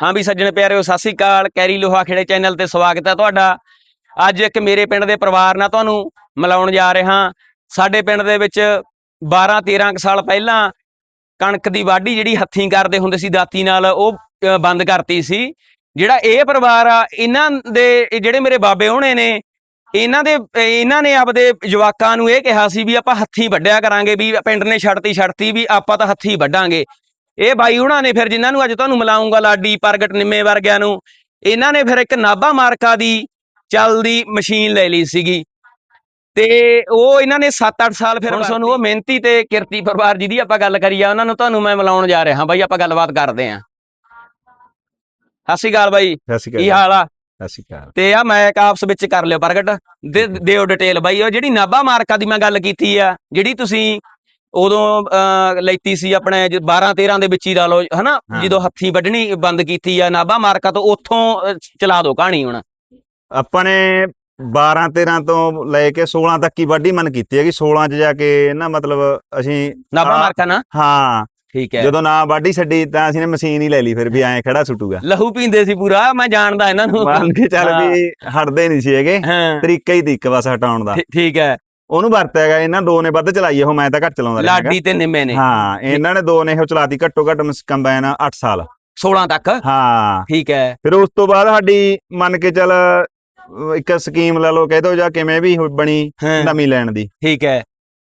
ਹਾਂ ਵੀ ਸੱਜਣ ਪਿਆਰਿਓ, ਸਤਿ ਸ੍ਰੀ ਅਕਾਲ। ਕੈਰੀ ਲੋਹਾ ਖੇੜੇ ਚੈਨਲ ਤੇ ਸਵਾਗਤ ਹੈ ਤੁਹਾਡਾ। ਅੱਜ ਇੱਕ ਮੇਰੇ ਪਿੰਡ ਦੇ ਪਰਿਵਾਰ ਨਾਲ ਤੁਹਾਨੂੰ ਮਿਲਾਉਣ ਜਾ ਰਿਹਾ ਸਾਡੇ ਪਿੰਡ ਦੇ ਵਿੱਚ 12 13 ਸਾਲ ਪਹਿਲਾਂ ਕਣਕ ਦੀ ਵਾਢੀ ਜਿਹੜੀ ਹੱਥੀਂ ਕਰਦੇ ਹੁੰਦੇ ਸੀ, ਦਾਤੀ ਨਾਲ ਉਹ ਬੰਦ ਕਰਤੀ ਸੀ। ਜਿਹੜਾ ਇਹ ਪਰਿਵਾਰ ਆ, ਇਹਨਾਂ ਦੇ ਜਿਹੜੇ ਮੇਰੇ ਬਾਬੇ ਹੋਣੇ ਨੇ, ਇਹਨਾਂ ਦੇ ਇਹਨਾਂ ਨੇ ਆਪਦੇ ਜਵਾਕਾਂ ਨੂੰ ਇਹ ਕਿਹਾ ਸੀ ਵੀ ਆਪਾਂ ਹੱਥੀਂ ਵੱਢਿਆ ਕਰਾਂਗੇ, ਵੀ ਪਿੰਡ ਨੇ ਛੱਡਤੀ ਛੱਡਤੀ ਵੀ ਆਪਾਂ ਤਾਂ ਹੱਥੀਂ ਵੱਢਾਂਗੇ। ਇਹ ਬਾਈ ਉਹਨਾਂ ਨੇ ਫਿਰ ਜਿਨ੍ਹਾਂ ਨੂੰ ਅੱਜ ਤੁਹਾਨੂੰ ਮਿਲਾਉਂਗਾ ਲਾਡੀ ਪ੍ਰਗਟ ਨਿੰਮੇ ਵਰਗਿਆਂ ਨੂੰ ਇਹਨਾਂ ਨੇ ਫਿਰ ਇੱਕ ਨਾਭਾ ਮਾਰਕਾ ਦੀ ਚੱਲਦੀ ਮਸ਼ੀਨ ਲੈ ਲਈ ਸੀਗੀ। ਤੇ ਉਹ ਇਹਨਾਂ ਨੇ 7-8 ਸਾਲ ਫਿਰ ਹੁਣ ਤੁਹਾਨੂੰ ਉਹ ਮਿਹਨਤੀ ਤੇ ਕਿਰਤੀ ਪਰਿਵਾਰ ਜਿਹਦੀ ਆਪਾਂ ਗੱਲ ਕਰੀ ਆ ਉਹਨਾਂ ਨੂੰ ਤੁਹਾਨੂੰ ਮੈਂ ਮਿਲਾਉਣ ਜਾ ਰਿਹਾ ਬਾਈ ਆਪਾਂ ਗੱਲਬਾਤ ਕਰਦੇ ਆਂ ਸਤਿ ਸ਼੍ਰੀ ਅਕਾਲ ਬਾਈ। ਸਤਿ ਸ਼੍ਰੀ ਕੀ ਹਾਲ ਆ? ਸਤਿ ਸ਼੍ਰੀ ਅਕਾਲ। ਤੇ ਆ ਮੈਂ ਆਪਸ ਵਿੱਚ ਕਰ ਲਿਓ ਪ੍ਰਗਟ ਦੇ ਦਿਓ ਡਿਟੇਲ ਬਾਈ ਉਹ ਜਿਹੜੀ ਨਾਭਾ ਮਾਰਕਾ ਦੀ ਮੈਂ ਗੱਲ ਕੀਤੀ ਆ ਜਿਹੜੀ ਤੁਸੀਂ ਉਦੋਂ ਲੈਤੀ ਸੀ ਆਪਣੇ 12 13 ਦੇ ਵਿੱਚ ਹੀ ਲਾ ਲਓ ਹਨਾ। ਜਦੋਂ ਹੱਥੀਂ ਵੱਢਣੀ ਬੰਦ ਕੀਤੀ ਆ ਨਾਭਾ ਮਾਰਕਾ ਤੋਂ ਉੱਥੋਂ ਚਲਾ ਦਿਓ ਕਹਾਣੀ ਹੁਣ। ਆਪਾਂ ਨੇ 12 13 ਤੋਂ ਲੈ ਕੇ 16 ਤੱਕ ਹੀ ਵਾਢੀ ਮਨ ਕੀਤੀ ਹੈਗੀ 16 ਚ ਜਾ ਕੇ ਨਾ ਮਤਲਬ ਅਸੀਂ ਹਾਂ। ਮਾਰਕਾ ਨਾ? ਹਾਂ। ਠੀਕ ਹੈ। ਜਦੋਂ ਨਾ ਵਾਢੀ ਛੱਡੀ ਤਾਂ ਅਸੀਂ ਨੇ ਮਸ਼ੀਨ ਹੀ ਲੈ ਲਈ ਫਿਰ ਵੀ ਐਂ ਖੜਾ ਸੁੱਟੂਗਾ। ਲਹੂ ਪੀਂਦੇ ਸੀ ਪੂਰਾ ਮੈਂ ਜਾਣਦਾ ਇਹਨਾਂ ਨੂੰ। ਮੰਨ ਕੇ ਚੱਲ। ਵੀ ਹਟਦੇ ਨਹੀਂ ਸੀ ਹੈਗੇ। ਤਰੀਕਾ ਹੀ ਤੀਕ ਬਸ ਹਟਾਉਣ ਦਾ। ਠੀਕ ਹੈ। ਉਹਨੂੰ ਵਰਤਿਆ ਹੈਗਾ ਇਹਨਾਂ ਦੋ ਨੇ ਵੱਧ ਚਲਾਈ ਉਹ ਮੈਂ ਤਾਂ ਘੱਟ ਚਲਾਉਂਦਾ ਰਿਹਾ। ਲਾਡੀ ਤੇ ਨਿੰਮੇ ਨੇ। ਹਾਂ ਇਹਨਾਂ ਨੇ ਦੋ ਨੇ ਉਹ ਚਲਾਤੀ ਘੱਟੋ ਘੱਟ ਕੰਬਾਈਨ 8 ਸਾਲ। 16 ਤੱਕ? ਹਾਂ। ਠੀਕ ਹੈ। ਫਿਰ ਉਸ ਤੋਂ ਬਾਅਦ ਸਾਡੀ ਮੰਨ ਕੇ ਚੱਲ ਇੱਕ ਸਕੀਮ ਲੈ ਲਓ ਕਹਿ ਦੋ ਜਾਂ ਕਿਵੇਂ ਵੀ ਬਣੀ ਨਵੀਂ ਲੈਣ ਦੀ। ਠੀਕ ਹੈ।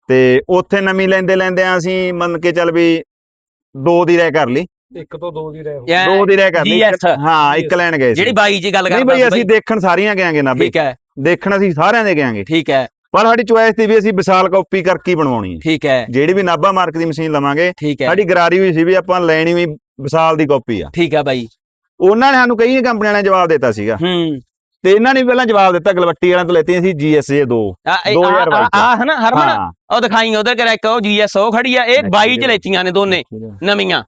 ਤੇ ਉੱਥੇ ਨਵੀਂ ਲੈਂਦੇ ਲੈਂਦੇ ਅਸੀਂ ਮੰਨ ਕੇ ਚੱਲ ਵੀ ਦੋ ਦੀ ਰਹਿ ਕਰ ਲਈ। ਇੱਕ ਤੋਂ ਦੋ ਦੀ ਰਹਿ ਹੋ ਇਹ ਦੋ ਦੀ ਰਹਿ ਕਰ ਲਈ। ਇੱਕ- GS ਹਾਂ ਇੱਕ ਲੈਣ ਗਏ ਸੀ। ਜਿਹੜੀ ਬਾਈ ਜੀ ਗੱਲ ਨਹੀਂ ਕਰਦਾ ਬਈ ਸੀ ਅਸੀਂ ਦੇਖਣ ਸਾਰੀਆਂ ਗਿਆਂਗੇ ਨਾ ਬਈ ਠੀਕ ਹੈ। ਦੇਖਣ ਅਸੀਂ ਸਾਰਿਆਂ ਦੇ ਗਿਆਂਗੇ ਠੀਕ ਹੈ। ਪਰ ਸਾਡੀ ਚੁਆਇਸ ਸੀ ਵੀ ਅਸੀਂ ਵਿਸ਼ਾਲ ਕਾਪੀ ਕਰਕੇ ਹੀ ਬਣਵਾਉਣੀ ਹੈ। ਠੀਕ ਹੈ। ਜਿਹੜੀ ਵੀ ਨਾਭਾ ਮਾਰਕ ਦੀ ਮਸ਼ੀਨ ਲਵਾਂਗੇ ਠੀਕ ਹੈ। ਸਾਡੀ ਗਰਾਰੀ ਹੋਈ ਸੀ ਵੀ ਆਪਾਂ ਲੈਣੀ ਵੀ ਵਿਸ਼ਾਲ ਦੀ ਕਾਪੀ ਆ। ਠੀਕ ਹੈ ਬਾਈ। ਉਹਨਾਂ ਨੇ ਸਾਨੂੰ ਕਈ ਕੰਪਨੀਆਂ ਨੇ ਜਵਾਬ ਦਿੱਤਾ ਸੀਗਾ। ਹੂੰ। ਤੇ ਇਹਨਾਂ ਨੇ ਵੀ ਪਹਿਲਾਂ ਜਵਾਬ ਦਿੱਤਾ ਗਲਵੱਟੀ ਵਾਲਿਆਂ ਤੋਂ ਲੈਤੀਆਂ ਸੀ GSA 2 ਆ ਇਹ- 2022 ਆ- ਆ ਹਨਾ ਹਰਮਨ? ਹਾਂ। ਉਹ ਦਿਖਾਈ ਉਧਰ ਕਰ ਇੱਕ ਉਹ ਜੀਐਸ ਉਹ ਖੜੀ ਆ ਇਹ Next 22 ਚ। ਲੈਤੀਆਂ ਨੇ ਦੋਨੇ ਨਵੀਆਂ।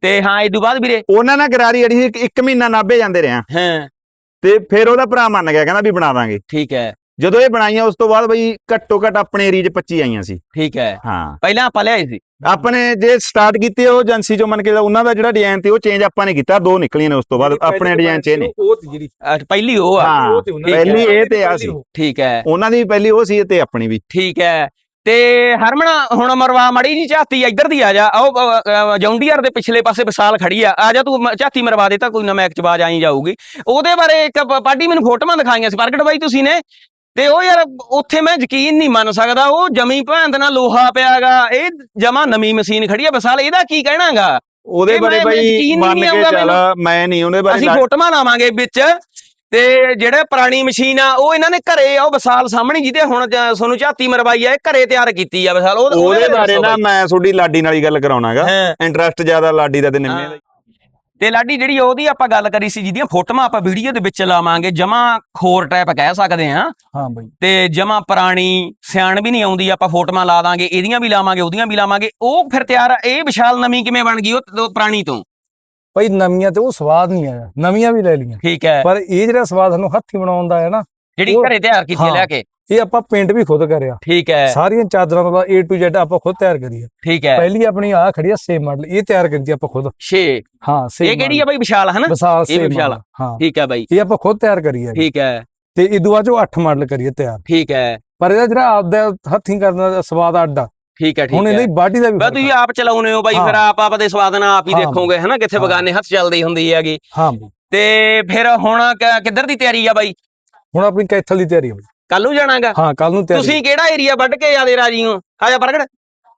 ਤੇ ਹਾਂ ਇਹ ਤੋਂ ਬਾਅਦ ਵੀਰੇ। ਉਹਨਾਂ ਨਾਲ ਗਰਾਰੀ ਅੜੀ ਇੱਕ, ਇੱਕ ਮਹੀਨਾ ਨਾਭੇ ਜਾਂਦੇ ਰਿਹਾ। ਹਾਂ। ਤੇ ਫਿਰ ਉਹਦਾ ਭਰਾ ਮੰਨ ਗਿਆ ਕਹਿੰਦਾ ਵੀ ਬਣਾ ਦਾਂਗੇ। ਠੀਕ ਹੈ। ਜਦੋਂ ਇਹ ਬਣਾਈਆਂ ਉਸ ਤੋਂ ਬਾਅਦ ਬਈ ਘੱਟੋ ਘੱਟ ਆਪਣੇ ਏਰੀਆ 'ਚ 25 ਆਈਆਂ ਸੀ। ਠੀਕ ਹੈ। ਹਾਂ। ਪਹਿਲਾਂ ਆਪਾਂ ਲਿਆਏ ਸੀ। ਆਪਣੇ ਜੇ ਸਟਾਰਟ ਕੀਤੀ ਉਹ ਏਜੰਸੀ ਚੋਂ ਮੰਨ ਕੇ ਉਹਨਾਂ ਦਾ ਜਿਹੜਾ ਡਿਜ਼ਾਈਨ ਤੇ ਉਹ ਚੇਂਜ ਆਪਾਂ ਨੇ ਕੀਤਾ ਦੋ ਨਿਕਲੀਆਂ ਨੇ ਉਸ ਤੋਂ ਬਾਅਦ ਆਪਣੇ ਡਿਜ਼ਾਈਨ 'ਚ ਇਹ ਨੇ ਉਹ ਤੇ ਜਿਹੜੀ ਪਹਿਲੀ ਉਹ ਆ। ਹਾਂ। ਪਹਿਲੀ ਇਹ ਤੇ ਆ ਸੀ। ਠੀਕ ਹੈ। ਉਹਨਾਂ ਦੀ ਪਹਿਲੀ ਉਹ ਸੀ ਤੇ ਆਪਣੀ ਵੀ। ਠੀਕ ਹੈ। ਤੇ ਹਰਮਨ ਹੁਣ ਮਰਵਾ ਮੜੀ ਜੀ ਝਾਤੀ ਇੱਧਰ ਦੀ ਆ ਜਾ। ਉਹ ਜੌਂਡੀਅਰ ਦੇ ਪਿਛਲੇ ਪਾਸੇ ਵਿਸਾਲ ਖੜੀ ਆ। ਆ ਜਾ ਤੂੰ ਝਾਤੀ ਮਰਵਾ ਦੇ ਤਾਂ ਕੋਈ ਨਾ ਮੈਕ ਚ ਬਾਜ ਆਈ ਜਾਊਗੀ। ਉਹਦੇ ਬਾਰੇ ਇੱਕ ਪ- ਪਾਡੀ ਮੈਨੂੰ ਫੋਟੋਆਂ ਦਿਖਾਈਆਂ ਸੀ ਪ੍ਰਗਟ ਬਾਈ ਤੁਸੀਂ ਨੇ। ਤੇ ਉਹ ਯਾਰ ਉੱਥੇ ਮੈਂ ਯਕੀਨ ਨਹੀਂ ਮੰਨ ਸਕਦਾ ਉਹ ਜਮੀ ਭੈਣ ਦੇ ਨਾਲ ਲੋਹਾ ਪਿਆਗਾ ਇਹ ਜਮਾ ਨਵੀਂ ਮਸ਼ੀਨ ਖੜੀ ਆ ਵਿਸਾਲ ਇਹਦਾ ਕੀ ਕਹਿਣਾਗਾ? ਉਹਦੇ ਬਾਰੇ ਬਈ ਮੰਨ ਕੇ ਚੱਲ ਮੈਂ ਨਹੀਂ ਉਹਦੇ ਬਾਰੇ ਅਸੀਂ ਫੋਟੋਆਂ ਲਾਵਾਂਗੇ ਵਿੱਚ। ਤੇ ਜਿਹੜੇ ਪੁਰਾਣੀ ਮਸ਼ੀਨ ਆ ਉਹ ਇਹਨਾਂ ਨੇ ਘਰੇ ਆ ਉਹ ਵਿਸਾਲ ਸਾਹਮਣੇ ਜਿਹਦੇ ਹੁਣ ਤੁਹਾਨੂੰ ਝਾਤੀ ਮਰਵਾਈ ਆ ਇਹ ਘਰੇ ਤਿਆਰ ਕੀਤੀ ਆ ਵਿਸਾਲ। ਉਹ ਉਹਦੇ ਬਾਰੇ ਨਾ ਮੈਂ ਤੁਹਾਡੀ ਲਾਡੀ ਨਾਲ ਹੀ ਗੱਲ ਕਰਾਉਣਾਗਾ। ਇੰਟਰਸਟ ਜ਼ਿਆਦਾ ਲਾਡੀ ਦਾ ਤੇ ਨਿੰਮੇ ਦਾ। ਤੇ ਲਾਡੀ ਜਿਹੜੀ ਉਹਦੀ ਆਪਾਂ ਗੱਲ ਕਰੀ ਸੀ ਜਿਹਦੀਆਂ ਫੋਟੋਆਂ ਆਪਾਂ ਵੀਡੀਓ ਦੇ ਵਿੱਚ ਲਾਵਾਂਗੇ ਜਮਾ ਖੋਰ ਟਾਈਪ ਕਹਿ ਸਕਦੇ ਹਾਂ। ਹਾਂ ਬਈ। ਤੇ ਜਮਾ ਪੁਰਾਣੀ ਸਿਆਣ ਵੀ ਨਹੀਂ ਆਉਂਦੀ ਆਪਾਂ ਫੋਟੋਆਂ ਲਾ ਦਾਂਗੇ ਇਹਦੀਆਂ ਵੀ ਲਾਵਾਂਗੇ ਉਹਦੀਆਂ ਵੀ ਲਾਵਾਂਗੇ ਉਹ ਫਿਰ ਤਿਆਰ ਆ, ਇਹ ਵਿਸ਼ਾਲ ਨਵੀਂ ਕਿਵੇਂ ਬਣ ਗਈ ਉਹ ਪੁਰਾਣੀ ਤੋਂ? ਬਈ ਨਵੀਆਂ ਤੇ ਉਹ ਸਵਾਦ ਨਹੀਂ ਆਇਆ। ਨਵੀਆਂ ਵੀ ਲੈ ਲਈਆਂ। ਠੀਕ ਹੈ। ਪਰ ਇਹ ਜਿਹੜਾ ਸਵਾਦ ਸਾਨੂੰ ਹੱਥੀ ਬਣਾਉਣ ਦਾ ਹੈ ਨਾ ਜਿਹੜੀ ਉਹ- ਘਰੇ ਤਿਆਰ ਕੀਤੀ ਹਾਂ। ਲਿਆ ਕੇ। ਇਹ ਆਪਾਂ ਪੇਂਟ ਵੀ ਖੁਦ ਕਰਿਆ। ਠੀਕ ਹੈ। ਸਾਰੀਆਂ ਚਾਦਰਾਂ ਤੋਂ A to Z ਆਪਾਂ ਖੁਦ ਤਿਆਰ ਕਰੀ ਆ ਠੀਕ ਹੈ। ਪਹਿਲੀ ਆਪਣੀ ਆ ਖੜੀ ਆ ਸੇਮ ਮਾਡਲ ਇਹ ਤਿਆਰ ਕੀਤੀ ਆਪਾਂ ਖੁਦ। 6 ਹਾਂ ਸੇਮ ਇਹ ਕਿਹੜੀ ਆ ਬਾਈ? ਵਿਸ਼ਾਲ ਹਨਾ? ਵਿਸਾਲ ਇਹ same ਵਿਸ਼ਾਲ। model, ਹਾਂ। ਠੀਕ ਹੈ ਬਾਈ। ਇਹ ਆਪਾਂ ਖੁਦ ਤਿਆਰ ਕਰੀ ਆ ਠੀਕ ਹੈ। ਤੇ ਇਦੋਂ ਬਾਅਦ ਉਹ 8 ਮਾਡਲ ਕਰੀਏ ਤਿਆਰ। ਠੀਕ ਹੈ। ਪਰ ਇਹਦਾ ਜਿਹੜਾ ਆਪਦਾ ਹੱਥੀਂ ਕਰਨ ਦਾ ਸਵਾਦ ਅੱਡ ਆ ਠੀਕ ਹੈ ਠੀਕ ਹੁਣ ਹੈ। ਇਹਦੀ ਬਾਡੀ ਦਾ ਵੀ ਬਈ ਫ਼ਰਕ ਤੁਸੀਂ। ਆਪ ਚਲਾਉਨੇ ਹੋ ਬਾਈ। ਫਿਰ ਆਪ ਆਪ ਦੇ ਸਵਾਦ ਨਾਲ ਆਪ ਹੀ। ਦੇਖੋਗੇ ਹਨਾ ਕਿੱਥੇ। ਬਗਾਨੇ ਹੱਥ ਚੱਲਦੀ ਹੁੰਦੀ ਹੈਗੀ। ਹਾਂ। ਤੇ ਫਿਰ ਹੁਣ ਕ- ਕਿੱਧਰ ਦੀ ਤਿਆਰੀ ਆ ਬਾਈ? ਹੁਣ ਆਪਣੀ ਕੈਥਲ ਦੀ ਤਿਆਰੀ ਆ। ਕੱਲ ਨੂੰ ਜਾਣਾਗਾ ਹਾਂ ਕੱਲ ਨੂੰ ਤਿਆਰੀ। ਤੁਸੀਂ ਕਿਹੜਾ ਏਰੀਆ ਵੱਢ ਕੇ ਆਦੇ ਰਾਜੀ ਹੋ? ਆਜਾ ਪ੍ਰਗਟ।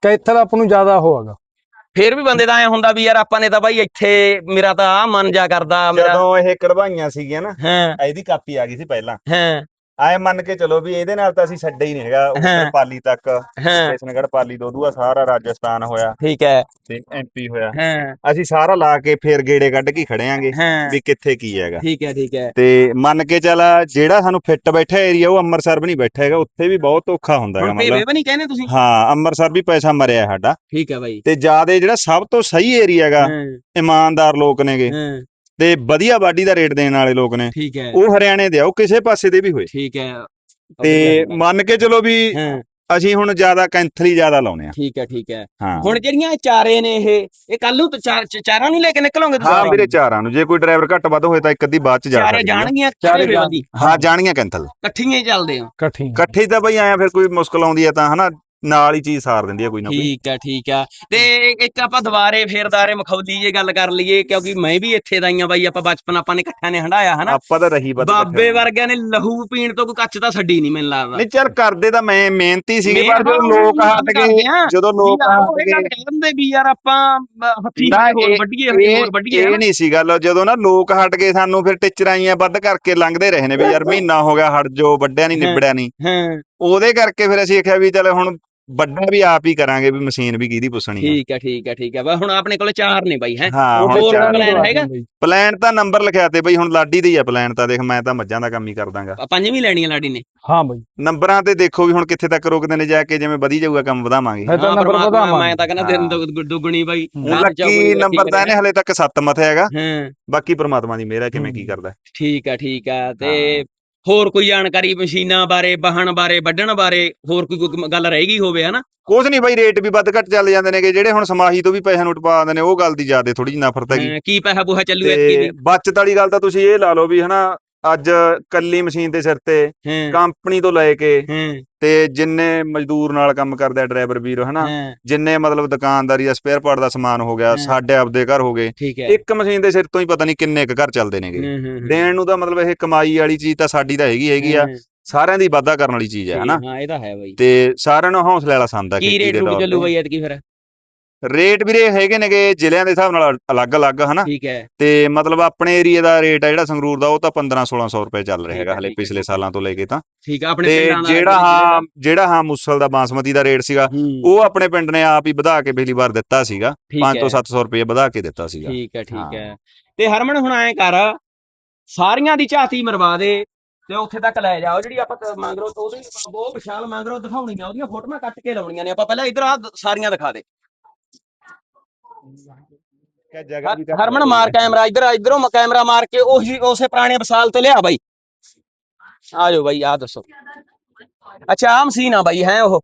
ਕੈਥਲ ਆਪ ਨੂੰ ਜ਼ਿਆਦਾ ਹੋਗਾ। ਫੇਰ ਵੀ ਬੰਦੇ ਦਾ ਐ ਹੁੰਦਾ ਵੀ ਯਾਰ ਆਪਾਂ ਨੇ ਤਾਂ ਬਾਈ ਇੱਥੇ ਮੇਰਾ ਤਾਂ ਆ ਮਨ ਜਾ ਕਰਦਾ ਮੇਰਾ ਜਦੋਂ ਇਹ ਕਢਵਾਈਆਂ ਸੀਗੀਆਂ ਨਾ ਹਾਂ। ਇਹਦੀ ਕਾਪੀ ਆ ਗਈ ਸੀ ਪਹਿਲਾਂ। ਹਾਂ। ਆਏ ਮੰਨ ਕੇ ਚਲੋ ਵੀ ਇਹਦੇ ਨਾਲ ਤਾਂ ਅਸੀਂ ਛੱਡੇ ਹੀ ਨਹੀਂ ਹੈਗਾ ਹਾਂ। ਪਾਲੀ ਤੱਕ ਹਾਂ। ਪਾਲੀ ਦੋਦੂਆ ਸਾਰਾ ਰਾਜਸਥਾਨ ਹੋਇਆ। ਠੀਕ ਹੈ। ਤੇ ਐਮਪੀ ਹੋਇਆ। ਹਾਂ। ਅਸੀਂ ਸਾਰਾ ਲਾ ਕੇ ਫੇਰ ਗੇੜੇ ਕੱਢ ਕੇ ਖੜੇ ਆਂਗੇ ਹਾਂ। ਵੀ ਕਿੱਥੇ ਕੀ ਹੈਗਾ। ਠੀਕ ਹੈ ਠੀਕ ਹੈ। ਤੇ ਮੰਨ ਕੇ ਚੱਲ ਜਿਹੜਾ ਸਾਨੂੰ ਫਿੱਟ ਬੈਠਾ ਏਰੀਆ ਉਹ ਅੰਮ੍ਰਿਤਸਰ ਵੀ ਨਹੀਂ ਬੈਠਾ ਹੈਗਾ ਉੱਥੇ ਵੀ ਬਹੁਤ ਔਖਾ ਹੁੰਦਾ ਹੈਗਾ ਹੁਣ ਮਤਲਬ ਵੀ ਨਹੀਂ ਕਹਿੰਦੇ ਤੁਸੀਂ? ਹਾਂ ਅੰਮ੍ਰਿਤਸਰ ਵੀ ਪੈਸਾ ਮਰਿਆ ਸਾਡਾ। ਠੀਕ ਹੈ ਬਾਈ। ਤੇ ਜਿਆਦੇ ਜਿਹੜਾ ਸਭ ਤੋਂ ਸਹੀ ਏਰੀਆ ਹੈਗਾ ਹਾਂ। ਇਮਾਨਦਾਰ ਲੋਕ ਨੇਗੇ। ਹਾਂ। ਤੇ ਵਧੀਆ ਬਾਡੀ ਦਾ ਰੇਟ ਦੇਣ ਵਾਲੇ ਲੋਕ ਨੇ। ਠੀਕ ਹੈ। ਉਹ ਹਰਿਆਣੇ ਦੇ ਆ ਉਹ ਕਿਸੇ ਪਾਸੇ ਦੇ ਵੀ ਹੋਏ। ਠੀਕ ਹੈ। ਤੇ ਮੰਨ ਕੇ ਚਲੋ ਵੀ ਹਾਂ। ਅਸੀਂ ਹੁਣ ਜ਼ਿਆਦਾ ਕੈਂਥਲੀ ਜ਼ਿਆਦਾ ਲਾਉਨੇ ਆ ਠੀਕ ਹੈ ਠੀਕ ਹੈ। ਹਾਂ। ਹੁਣ ਜਿਹੜੀਆਂ ਚਾਰੇ ਨੇ ਇਹ ਇਹ ਕੱਲ ਨੂੰ ਚਾਰ ਨੂੰ ਲੈ ਕੇ ਨਿਕਲੋਗੇ ਹਾਂ ਤੁਸੀਂ ਵੀਰੇ ਚਾਰਾਂ ਨੂੰ। ਜੇ ਕੋਈ ਡਰਾਈਵਰ ਘੱਟ ਵੱਧ ਹੋਏ ਤਾਂ ਇੱਕ ਅੱਧੀ ਬਾਅਦ ਚ ਜਾ ਚਾਰੇ ਸਕਦੀ ਆ ਜਾਣਗੀਆਂ ਚਾਰੇ ਜਾਣ- ਹਾਂ ਜਾਣੀਆਂ ਕੈਂਥਲ। ਇਕੱਠੀਆਂ ਹੀ ਚੱਲਦੇ ਹੋ ਇਕੱਠੀ ਇਕੱਠੇ ਤਾਂ ਬਈ ਆਇਆ ਫਿਰ ਕੋਈ ਮੁਸ਼ਕਲ ਆਉਂਦੀ ਹੈ ਤਾਂ ਹਨਾ। ਨਾਲ ਹੀ ਚੀਜ਼ ਸਾਰ ਦਿੰਦੀ ਹੈ ਕੋਈ ਨਾ ਕੋਈ ਠੀਕ ਆ ਠੀਕ ਆ ਤੇ ਇੱਕ ਆਪਾਂ ਦੁਬਾਰੇ ਫੇਰਦਾਰੇ ਮਖੌਲੀ ਜੇ ਗੱਲ ਕਰ ਲਈਏ ਕਿਉਂਕਿ ਮੈਂ ਵੀ ਇੱਥੇ ਦਾ ਹੀ ਆ ਬਾਈ ਆਪਾਂ ਬਚਪਨ ਆਪਾਂ ਨੇ ਇਕੱਠਿਆਂ ਨੇ ਹੰਡਾਇਆ ਹਨਾ ਆਪਾਂ ਤਾਂ ਰਹੀ ਇਕੱਠੇ ਬਾਬੇ। ਵਰਗਿਆਂ ਨੇ ਲਹੂ ਪੀਣ ਤੋਂ ਕੋਈ ਕੱਚ ਤਾਂ ਛੱਡੀ ਨਹੀਂ ਮੈਨੂੰ ਲੱਗਦਾ ਨਹੀਂ ਚੱਲ ਕਰਦੇ ਤਾਂ ਮੈਂ ਮਿਹਨਤੀ ਸੀਗੇ ਪਰ ਜਦੋਂ ਲੋਕ ਹਟ ਗਏ। ਜਦੋਂ ਲੋਕ ਹਟ ਗਏ ਕਹਿ ਦਿੰਦੇ ਵੀ ਯਾਰ ਆਪਾਂ ਹੱਥੀਂ ਹੋਰ ਹੱਥੀਂ ਹੋਰ ਵੱਢੀਏ ਇਹ। ਨਹੀਂ ਸੀ ਗੱਲ ਜਦੋਂ ਨਾ ਲੋਕ ਹਟ ਗਏ ਸਾਨੂੰ ਫਿਰ ਟਿਚਰਾਈਆਂ ਵੱਧ ਕਰਕੇ ਲੰਘਦੇ ਰਹੇ ਨੇ ਵੀ ਯਾਰ ਮਹੀਨਾ ਹੋ ਗਿਆ ਹਟ ਜੋ ਵੱਡਿਆ ਨਹੀਂ। ਨਿਬੜਿਆ ਨਹੀਂ ਹਾਂ ਉਹਦੇ ਕਰਕੇ ਫਿਰ ਅਸੀਂ ਆਖਿਆ ਵੀ ਚੱਲ ਹੁਣ ਵੱਡਾ ਵੀ ਆਪ ਹੀ ਕਰਾਂਗੇ ਵੀ ਮਸ਼ੀਨ ਵੀ ਕਿਹਦੀ ਪੁੱਛਣੀ ਹੈ ਠੀਕ ਆ ਠੀਕ ਆ ਠੀਕ ਆ। ਬਸ ਹੁਣ ਆਪਣੇ ਕੋਲ ਚਾਰ ਨੇ ਬਾਈ ਹੈ? ਹਾਂ ਹੁਣ ਹੋਰ ਚਾਰ- plan ਹੈਗਾ? ਪਲਾਨ ਤਾਂ ਨੰਬਰ ਲਿਖਿਆ ਤੇ ਬਈ ਹੁਣ ਲਾਡੀ ਦੀ ਆ ਪਲਾਨ ਤਾਂ ਦੇਖ ਮੈਂ ਤਾਂ ਮੱਝਾਂ ਦਾ ਕੰਮ ਹੀ ਕਰ ਦਾਂਗਾ। ਪੰਜਵੀਂ ਲੈਣੀ ਆ ਲਾਡੀ ਨੇ? ਹਾਂ ਬਈ। ਨੰਬਰਾਂ ਤੇ ਦੇਖੋ ਵੀ ਹੁਣ ਕਿੱਥੇ ਤੱਕ ਰੋਕਦੇ ਨੇ ਜਾ ਕੇ ਜਿਵੇਂ ਵਧੀ ਜਾਊਗਾ ਕੰਮ ਵਧਾਵਾਂਗੇ। ਹੈ ਤਾਂ ਹਾਂ, ਨੰਬਰ ਪਰਮਾਤਮਾ, ਵਧਾਵਾਂ ਮੈਂ ਤਾਂ ਕਹਿੰਦਾ ਦਿਨ ਦੁਗ- ਦੁੱਗਣੀ ਬਾਈ। ਰਾਤ ਲੱਕੀ ਨੰਬਰ ਤਾਂ ਇਹਨੇ ਹਲੇ ਤੱਕ 7 ਮੱਥੇ ਹੈਗਾ। ਹਾਂ। ਬਾਕੀ ਪ੍ਰਮਾਤਮਾ ਦੀ ਮਿਹਰ ਹੈ ਕਿਵੇਂ ਕੀ ਹੂੰ। ਕਰਦਾ। ਠੀਕ ਆ ਠੀਕ ਆ। ਤੇ ਹੋਰ ਕੋਈ ਜਾਣਕਾਰੀ ਮਸ਼ੀਨਾਂ ਬਾਰੇ ਵਾਹਣ ਬਾਰੇ ਵੱਢਣ ਬਾਰੇ ਹੋਰ ਕੋਈ ਕੋਈ ਗੱਲ ਰਹਿ ਗਈ ਹੋਵੇ ਹਨਾ? ਕੁਛ ਨਹੀਂ ਬਾਈ ਰੇਟ ਵੀ ਵੱਧ ਘੱਟ ਚੱਲ ਜਾਂਦੇ ਨੇਗੇ ਜਿਹੜੇ ਹੁਣ ਸਮਾਹੀ ਤੋਂ ਵੀ ਪੈਸੇ ਨੋਟ ਪਾ ਦਿੰਦੇ ਨੇ ਉਹ ਗੱਲ ਦੀ ਜ਼ਿਆਦਾ ਥੋੜੀ ਜਿਹੀ ਨਫ਼ਰਤ ਹੈਗੀ। ਹਾਂ, ਕੀ ਪੈਸਾ ਬੂਹਾ ਚੱਲੂ ਐਤਕੀ ਦੀ ਬਚਤ ਵਾਲੀ ਗੱਲ ਤਾਂ ਤੁਸੀਂ ਇਹ ਲਾ ਲਓ ਵੀ ਹਨਾ ਅੱਜ ਕੱਲੀ ਮਸ਼ੀਨ ਦੇ ਸਿਰ ਤੇ ਹਾਂ। ਕੰਪਨੀ ਤੋਂ ਲੈ ਕੇ ਹਾਂ। ਤੇ ਜਿੰਨੇ ਮਜ਼ਦੂਰ ਨਾਲ ਕੰਮ ਕਰਦਾ ਡਰਾਈਵਰ ਵੀਰ ਹਨਾ? ਹਾਂ। ਜਿੰਨੇ ਮਤਲਬ ਦੁਕਾਨਦਾਰੀ ਦਾ ਸਪੇਅਰ ਪਾਰਟ ਦਾ ਸਮਾਨ ਹੋ ਗਿਆ ਹਾਂ। ਸਾਡੇ ਆਪਦੇ ਘਰ ਹੋ ਗਏ। ਠੀਕ ਹੈ। ਇੱਕ ਮਸ਼ੀਨ ਦੇ ਸਿਰ ਤੋਂ ਹੀ ਪਤਾ ਨਹੀਂ ਕਿੰਨੇ ਕੁ ਘਰ ਚੱਲਦੇ ਨੇਗੇ। ਹੂੰ, ਹੂੰ, ਹੂੰ। ਦੇਣ ਨੂੰ ਤਾਂ ਮਤਲਬ ਇਹ ਕਮਾਈ ਵਾਲੀ ਚੀਜ਼ ਤਾਂ ਸਾਡੀ ਤਾਂ ਹੈਗੀ ਹੈਗੀ ਆ। ਹੂੰ, ਸਾਰਿਆਂ ਦੀ ਵਾਧਾ ਕਰਨ ਵਾਲੀ ਚੀਜ਼ ਹੈ ਹਨਾ? ਹਾਂ ਇਹ ਤਾਂ ਹੈ ਬਾਈ। ਤੇ ਸਾਰਿਆਂ ਨੂੰ ਹੌਸਲੇ ਵਾਲਾ ਸੰਦ ਆ ਕੀ ਰੇਟ ਚੱਲੂ ਬਾਈ ਐਤਕੀ ਫਿਰ? ਰੇਟ ਵੀਰੇ ਹੈਗੇ ਨੇਗੇ ਜ਼ਿਲ੍ਹਿਆਂ ਦੇ ਹਿਸਾਬ ਨਾਲ ਅਲੱਗ-ਅਲੱਗ ਹਨਾ? ਠੀਕ ਹੈ। ਤੇ ਮਤਲਬ ਆਪਣੇ ਏਰੀਆ ਦਾ ਰੇਟ ਆ ਜਿਹੜਾ ਸੰਗਰੂਰ ਦਾ ਉਹ ਤਾਂ 15-1600 ਰੁਪਏ ਚੱਲ ਰਿਹਾ ਹੈਗਾ ਹੈ, ਹਲੇ ਹੈ, ਪਿਛਲੇ ਹੈ। ਸਾਲਾਂ ਤੋਂ ਲੈ ਕੇ ਤਾਂ। ਠੀਕ ਆ ਆਪਣੇ ਪਿੰਡਾਂ ਦਾ ਜਿਹੜਾ ਹਾਂ ਜਿਹੜਾ ਹਾਂ ਮੁਸਲ ਦਾ ਬਾਸਮਤੀ ਦਾ ਰੇਟ ਸੀਗਾ ਹੂੰ, ਉਹ ਆਪਣੇ ਪਿੰਡ ਨੇ ਆਪ ਹੀ ਵਧਾ ਕੇ ਪਿਛਲੀ ਵਾਰ ਦਿੱਤਾ ਸੀਗਾ। ਠੀਕ 5 ਤੋਂ ਹੈ, 700 ਰੁਪਏ ਵਧਾ ਕੇ ਦਿੱਤਾ ਸੀਗਾ। ਠੀਕ ਹੈ ਠੀਕ ਹਾਂ। ਹੈ। ਤੇ ਹਰਮਨ ਹੁਣ ਐ ਕਰ ਸਾਰੀਆਂ ਦੀ ਝਾਤੀ ਮਰਵਾ ਦੇ ਤੇ ਉੱਥੇ ਤੱਕ ਲੈ ਜਾਓ ਜਿਹੜੀ ਆਪਾਂ ਮੰਗਰੋ ਉਹਦੀ ਉਹ ਵਿਸ਼ਾਲ ਮੰਗਰੋ ਦਿਖਾਉਣੀਆਂ ਉਹਦੀਆਂ ਫੋਟੋਆਂ ਕੱਟ ਕੇ ਲਾਉਣੀਆਂ ਨੇ। ਆਪਾਂ ਪਹਿਲਾਂ ਇਧਰ ਆ ਸਾਰੀਆਂ ਦਿਖਾ ਦੇ। ਹਰਮਨ ਮਾਰ ਕੈਮਰਾ ਇਧਰ ਇਧਰੋਂ ਕੈਮਰਾ ਮਾਰ ਕੇ ਉਹੀ ਉਸੇ ਪੁਰਾਣੇ ਵਿਸਾਲ ਤੇ ਲਿਆ ਬਾਈ। ਆ ਜਾਓ ਬਾਈ ਆ ਦੱਸੋ। ਅੱਛਾ ਆਹ ਮਸ਼ੀਨ ਆ ਬਾਈ ਹੈ ਉਹ।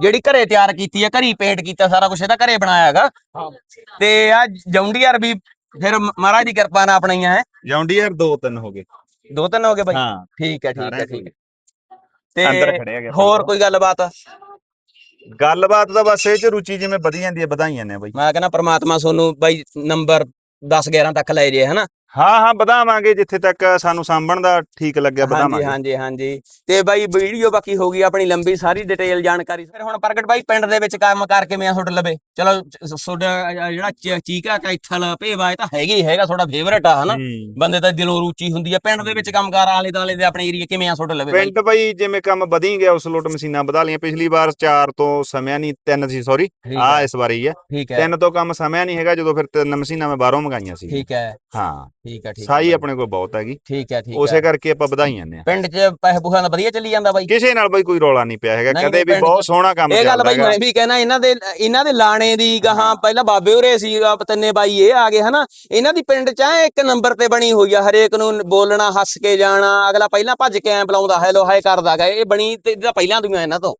ਜਿਹੜੀ ਘਰੇ ਤਿਆਰ ਕੀਤੀ ਹੈ ਘਰੀ ਪੇਂਟ ਕੀਤਾ ਸਾਰਾ ਕੁਝ ਇਹਦਾ ਘਰੇ ਬਣਾਇਆ ਹੈਗਾ। ਹਾਂ। ਤੇ ਆ ਜੌਂਡੀਆਰ ਵੀ ਫਿਰ ਮਹਾਰਾਜ ਦੀ ਕਿਰਪਾ ਨਾਲ ਆਪਣੀਆਂ ਹੈ। ਜੌਂਡੀਅਰ ਦੋ ਤਿੰਨ ਹੋ ਗਏ। ਦੋ ਤਿੰਨ ਹੋ ਗਏ ਬਾਈ? ਹਾਂ। ਠੀਕ ਹੈ ਠੀਕ ਹੈ ਠੀਕ ਹੈ ਅੰਦਰ ਤੇ ਹੋਰ ਕੋਈ ਗੱਲਬਾਤ? ਗੱਲਬਾਤ ਤਾਂ ਬਸ ਇਹ ਚ ਰੁਚੀ ਜਿਵੇਂ ਵਧੀ ਜਾਂਦੀ ਹੈ ਵਧਾਈਆਂ ਨੇ ਬਾਈ। ਮੈਂ ਕਹਿੰਦਾ ਪ੍ਰਮਾਤਮਾ ਤੁਹਾਨੂੰ ਬਾਈ ਨੰਬਰ 10 11 ਤੱਕ ਲੈ ਜੇ, ਹਨਾ? ਹਾਂ ਹਾਂ ਵਧਾਵਾਂਗੇ ਜਿੱਥੇ ਤੱਕ ਸਾਨੂੰ ਸਾਂਭਣ ਦਾ ਠੀਕ ਲੱਗਿਆ ਹਾਂਜੀ ਵਧਾਵਾਂਗੇ। ਹਾਂਜੀ ਹਾਂਜੀ। ਤੇ ਬਾਈ ਵੀਡੀਓ ਬਾਕੀ ਹੋ ਗਈ ਆਪਣੀ ਲੰਬੀ ਸਾਰੀ ਡਿਟੇਲ ਜਾਣਕਾਰੀ। ਫਿਰ ਹੁਣ ਪ੍ਰਗਟ ਬਾਈ ਪਿੰਡ ਦੇ ਵਿੱਚ ਕੰਮ ਕਰਕੇ ਮੈਂ ਤੁਹਾਡੇ ਲਵੇ? ਚਲੋ ਤੁਹਾਡਾ ਜਿਹੜਾ ਚ- ਚੀਕਾ ਕੈਥਲ ਭੇਵਾ ਇਹ ਤਾਂ ਹੈਗੀ ਹੈਗਾ ਤੁਹਾਡਾ ਫੇਵਰਟ ਆ ਹਨਾ? ਹੂੰ। ਬੰਦੇ ਦਾ ਦਿਲੋਂ ਰੁਚੀ ਹੁੰਦੀ ਆ। ਪਿੰਡ ਦੇ ਵਿੱਚ ਕੰਮਕਾਰ ਆਲੇ ਦਾਲੇ ਦੇ ਆਪਣੇ ਏਰੀਆ ਕਿਵੇਂ ਆ ਤੁਹਾਡੇ ਲਵੇ ਬਾਈ? ਪਿੰਡ ਬਈ ਜਿਵੇਂ ਕੰਮ ਵਧੀ ਗਿਆ ਉਸ ਲੋਟ ਮਸ਼ੀਨਾਂ ਵਧਾ ਲਈਆਂ। ਪਿਛਲੀ ਵਾਰ 4 ਤੋਂ ਸਮਿਆ ਨਹੀਂ ਤਿੰਨ ਸੀ ਸੌਰੀ ਠੀਕ ਆ ਹੈ। ਇਸ ਵਾਰੀ ਹੈ ਠੀਕ ਹੈ। ਤਿੰਨ ਤੋਂ ਕੰਮ ਸਮਿਆ ਨਹੀਂ ਹੈਗਾ ਜਦੋਂ ਫਿਰ ਤਿੰਨ ਮਸ਼ੀਨਾਂ ਮੈਂ ਬਾਹਰੋਂ ਮੰਗਾਈਆਂ ਸੀ। ਠੀਕ ਹੈ। ਹਾਂ। ਠੀਕ ਹੈ ਠੀਕ ਸਾਈ ਆਪਣੇ ਕੋਲ ਬਹੁਤ ਹੈਗੀ। ਠੀਕ ਹੈ ਠੀਕ ਉਸੇ ਹੈ ਕਰਕੇ ਆਪਾਂ ਵਧਾਈਆਂ ਨੇ ਪਿੰਡ 'ਚ ਪੈਸੇ ਪੂਹਾਂ ਦਾ ਵਧੀਆ ਚੱਲੀ ਜਾਂਦਾ ਬਾਈ? ਕਿਸੇ ਨਾਲ ਬਈ ਕੋਈ ਰੌਲਾ ਨਹੀਂ ਪਿਆ ਹੈਗਾ। ਨਹੀਂ, ਕਦੇ ਵੀ ਪਿੰਡ ਬਹੁਤ ਸੋਹਣਾ ਕੰਮ ਇਹ ਗੱਲ ਚੱਲਦਾ ਬਾਈ ਹੈਗਾ। ਮੈਂ ਵੀ ਕਹਿਣਾ ਇਹਨਾਂ ਦੇ ਇਹਨਾਂ ਦੇ ਲਾਣੇ ਦੀ ਗਾਹਾਂ ਪਹਿਲਾਂ ਬਾਬੇ ਹੋਰੇ ਸੀ ਆਹ ਤਿੰਨੇ ਬਾਈ ਇਹ ਆ ਗਏ ਹਨਾ? ਇਹਨਾਂ ਦੀ ਪਿੰਡ 'ਚ ਐ ਇੱਕ ਨੰਬਰ ਤੇ ਬਣੀ ਹੋਈ ਆ ਹਰੇਕ ਨੂੰ ਬੋਲਣਾ ਹੱਸ ਕੇ ਜਾਣਾ ਅਗਲਾ ਪਹਿਲਾਂ ਭੱਜ ਕੇ ਐ ਬੁਲਾਉਂਦਾ ਹੈਲੋ ਹਾਏ ਕਰਦਾਗਾ ਇਹ ਬਣੀ ਤੇ ਇਹਦਾ ਪਹਿਲਾਂ ਦੀਆਂ ਇਹਨਾਂ ਤੋਂ।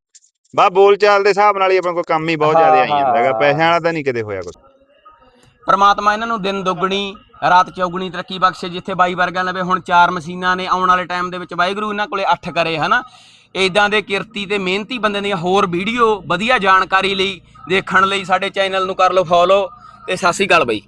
ਬਾ ਬੋਲ ਚਾਲ ਦੇ ਹਿਸਾਬ ਨਾਲ ਹੀ ਆਪਣੇ ਕੋਲ ਕੰਮ ਹੀ ਬਹੁਤ ਜ਼ਿਆਦਾ ਆਈ ਜਾਂਦਾ ਹੈਗਾ। ਪੈਸਿਆਂ ਵਾਲਾ ਤਾਂ ਨਹੀਂ ਕਦੇ ਹੋਇਆ ਕੁਝ ਪਰਮਾਤਮਾ ਇਹਨਾਂ ਨੂੰ ਦਿਨ ਦੁੱਗਣੀ, ਰਾਤ ਚੌਗਣੀ ਤਰੱਕੀ ਬਖਸ਼ੇ, ਜਿੱਥੇ ਬਾਈ ਵਰਗਾ ਲਵੇ, ਹੁਣ ਚਾਰ ਮਸ਼ੀਨਾਂ ਨੇ ਆਉਣ ਵਾਲੇ ਟਾਈਮ ਦੇ ਵਿੱਚ ਵਾਹਿਗੁਰੂ ਇਹਨਾਂ ਕੋਲੇ ਅੱਠ ਕਰੇ, ਹਨਾ? ਇਦਾਂ ਦੇ ਕਿਰਤੀ ਤੇ ਮਿਹਨਤੀ ਬੰਦੇ ਦੀਆਂ ਹੋਰ ਵੀਡੀਓ, ਵਧੀਆ ਜਾਣਕਾਰੀ ਲਈ ਦੇਖਣ ਲਈ ਸਾਡੇ ਚੈਨਲ ਨੂੰ ਕਰ ਲਓ ਫੋਲੋ ਤੇ ਸਤਿ ਸ਼੍ਰੀ ਅਕਾਲ ਬਾਈ।